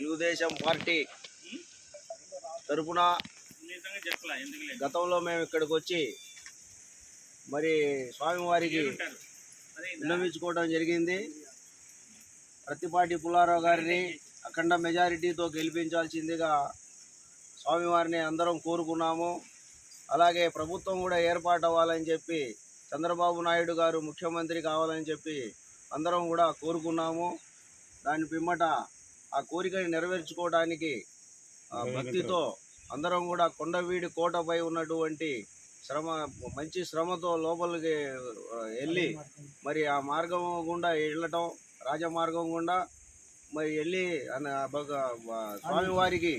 Telugu Desam party తరపున గతంలో మేము ఇక్కడికి వచ్చి మరి స్వామివారికి విన్నవించుకోవడం జరిగింది. ప్రతిపాటి పుల్లారావు గారిని అఖండ మెజారిటీతో గెలిపించాల్సిందిగా స్వామివారిని అందరం కోరుకున్నాము. అలాగే ప్రభుత్వం కూడా ఏర్పాటు అవ్వాలని చెప్పి చంద్రబాబు నాయుడు గారు ముఖ్యమంత్రి కావాలని చెప్పి అందరం కూడా కోరుకున్నాము. దాని పిమ్మట ఆ కోరికని నెరవేర్చుకోవడానికి భక్తితో అందరం కూడా కొండవీడి కోటపై ఉన్నటువంటి శ్రమ మంచి శ్రమతో లోపలికి వెళ్ళి మరి ఆ మార్గం గుండా వెళ్ళటం రాజమార్గం గుండా మరి వెళ్ళి స్వామివారికి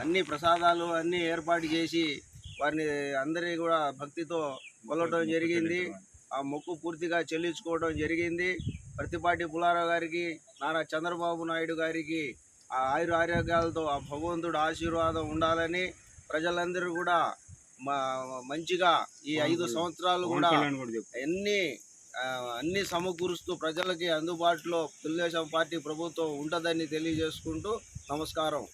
అన్ని ప్రసాదాలు అన్ని ఏర్పాటు చేసి వారిని అందరినీ కూడా భక్తితో కొలవటం జరిగింది. ఆ మొక్కు పూర్తిగా చెల్లించుకోవడం జరిగింది. ప్రతిపాటి పుల్లారావు గారికి నారా చంద్రబాబు నాయుడు గారికి ఆ ఆయుర ఆరోగ్యాలతో ఆ భగవంతుడు ఆశీర్వాదం ఉండాలని ప్రజలందరూ కూడా మా మంచిగా ఈ ఐదు సంవత్సరాలు కూడా అన్ని ఆ, అన్ని సమకూరుస్తూ ప్రజలకి అందుబాటులో తెలుగుదేశం పార్టీ ప్రభుత్వం ఉంటుందని తెలియజేసుకుంటూ నమస్కారం.